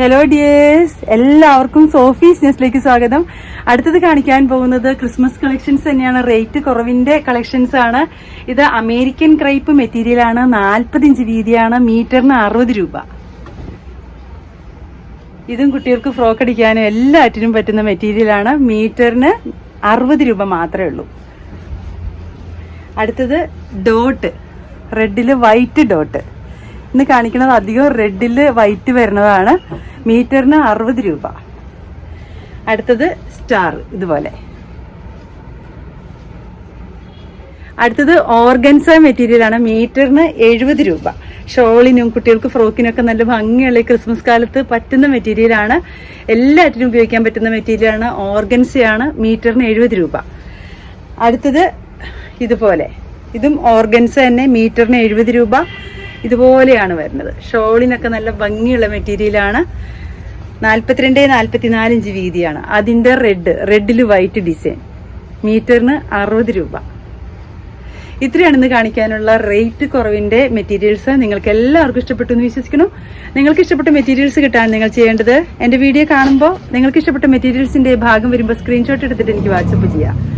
Hello dears എല്ലാവർക്കും Sophie's ന്യൂസിലേക്ക് സ്വാഗതം. അടുത്തത് കാണിക്കാൻ പോകുന്നത് ക്രിസ്മസ് കളക്ഷൻസ് തന്നെയാണ്. റേറ്റ് കുറവിന്റെ കളക്ഷൻസ് ആണ്. ഇത് അമേരിക്കൻ ക്രൈപ്പ് മെറ്റീരിയൽ ആണ്. നാൽപ്പത് ഇഞ്ച് വീതിയാണ്. മീറ്ററിന് അറുപത് രൂപ. ഇതും കുട്ടികൾക്ക് ഫ്രോക്ക് അടിക്കാനും എല്ലാറ്റിനും പറ്റുന്ന മെറ്റീരിയൽ ആണ്. മീറ്ററിന് അറുപത് രൂപ മാത്രമേ ഉള്ളൂ. അടുത്തത് ഡോട്ട് റെഡിൽ വൈറ്റ് ഡോട്ട് ഇന്ന് കാണിക്കുന്നത് അധികം റെഡിൽ വൈറ്റ് വരുന്നതാണ്. മീറ്ററിന് അറുപത് രൂപ. അടുത്തത് സ്റ്റാർ ഇതുപോലെ. അടുത്തത് ഓർഗൻസ മെറ്റീരിയൽ ആണ്. മീറ്ററിന് എഴുപത് രൂപ. ഷോളിനും കുട്ടികൾക്ക് ഫ്രോക്കിനൊക്കെ നല്ല ഭംഗിയുള്ള ക്രിസ്മസ് കാലത്ത് പറ്റുന്ന മെറ്റീരിയൽ ആണ്. എല്ലാറ്റിനും ഉപയോഗിക്കാൻ പറ്റുന്ന മെറ്റീരിയൽ ആണ്. ഓർഗൻസയാണ് മീറ്ററിന് എഴുപത് രൂപ. അടുത്തത് ഇതുപോലെ. ഇതും ഓർഗൻസ തന്നെ മീറ്ററിന് എഴുപത് രൂപ. ഇതുപോലെയാണ് വരുന്നത്. ഷോളിനൊക്കെ നല്ല ഭംഗിയുള്ള മെറ്റീരിയലാണ്. നാൽപ്പത്തിരണ്ട് നാൽപ്പത്തിനാല് ഇഞ്ച് വീതിയാണ്. അതിന്റെ റെഡ് റെഡിൽ വൈറ്റ് ഡിസൈൻ മീറ്ററിന് അറുപത് രൂപ. ഇത്രയാണ് ഇന്ന് കാണിക്കാനുള്ള റേറ്റ് കുറവിന്റെ മെറ്റീരിയൽസ് നിങ്ങൾക്ക് എല്ലാവർക്കും ഇഷ്ടപ്പെട്ടു എന്ന് വിശ്വസിക്കുന്നു. നിങ്ങൾക്ക് ഇഷ്ടപ്പെട്ട മെറ്റീരിയൽസ് കിട്ടാൻ നിങ്ങൾ ചെയ്യേണ്ടത് എന്റെ വീഡിയോ കാണുമ്പോൾ നിങ്ങൾക്ക് ഇഷ്ടപ്പെട്ട മെറ്റീരിയൽസിന്റെ ഭാഗം വരുമ്പോൾ സ്ക്രീൻഷോട്ട് എടുത്തിട്ട് എനിക്ക് വാട്സപ്പ് ചെയ്യാം.